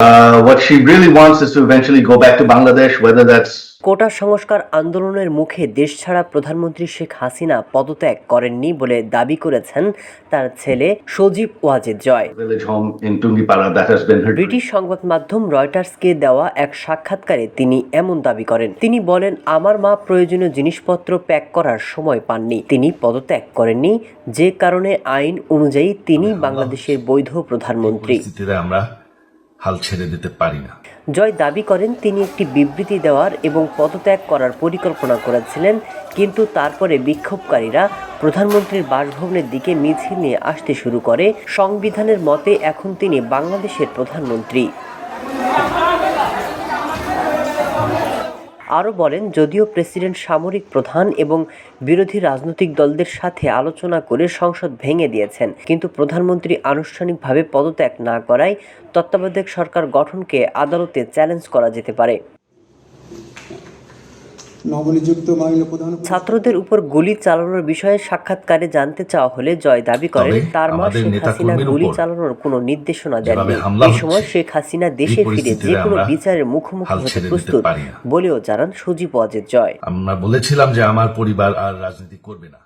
Uh, what she really wants is to eventually go back to Bangladesh, whether that's কোটা সংস্কার আন্দোলনের মুখে দেশ ছাড়া প্রধানমন্ত্রী শেখ হাসিনা পদত্যাগ করেননি বলে দাবি করেছেন তার ছেলে Sajeeb Wazed Joy. village home in Tungipara. That has been her. British সংবাদ মাধ্যম রয়টার্সকে দেওয়া এক সাক্ষাৎকারে তিনি এমন দাবি করেন। তিনি বলেন আমার মা প্রয়োজনীয় জিনিসপত্র প্যাক করার সময় পাননি। তিনি পদত্যাগ করেননি। যে কারণে আইন অনুযায়ী তিনি বাংলাদেশের বৈধ প্রধানমন্ত্রী। আমরা হাল ছেড়ে দিতে পারি না। জয় দাবি করেন তিনি একটি বিবৃতি দেওয়ার এবং পদত্যাগ করার পরিকল্পনা করেছিলেন, কিন্তু তারপরে বিক্ষোভকারীরা প্রধানমন্ত্রীর বাসভবনের দিকে মিছিল নিয়ে আসতে শুরু করে। সংবিধানের মতে এখন তিনি বাংলাদেশের প্রধানমন্ত্রী। আরও বলেন, যদিও প্রেসিডেন্ট সামরিক প্রধান এবং বিরোধী রাজনৈতিক দলদের সাথে আলোচনা করে সংসদ ভেঙে দিয়েছেন, কিন্তু প্রধানমন্ত্রী আনুষ্ঠানিকভাবে পদত্যাগ না করায় তত্ত্বাবধায়ক সরকার গঠনকে আদালতে চ্যালেঞ্জ করা যেতে পারে। নবনিযুক্ত মাননীয় প্রধান ছাত্রদের উপর গুলি চালানোর বিষয়ে সাক্ষাৎকারে জানতে চাওয়া হলে জয় দাবি করেন। তার মা শেখ হাসিনা গুলি চালানোর কোনো নির্দেশনা দেননি। এই সময় শেখ হাসিনা দেশে ফিরে যে কোনো বিচারের মুখোমুখি হতে প্রস্তুত বলেও জানান সজীব ওয়াজেদ জয়। আমরা বলেছিলাম যে আমার পরিবার আর রাজনীতি করবে না।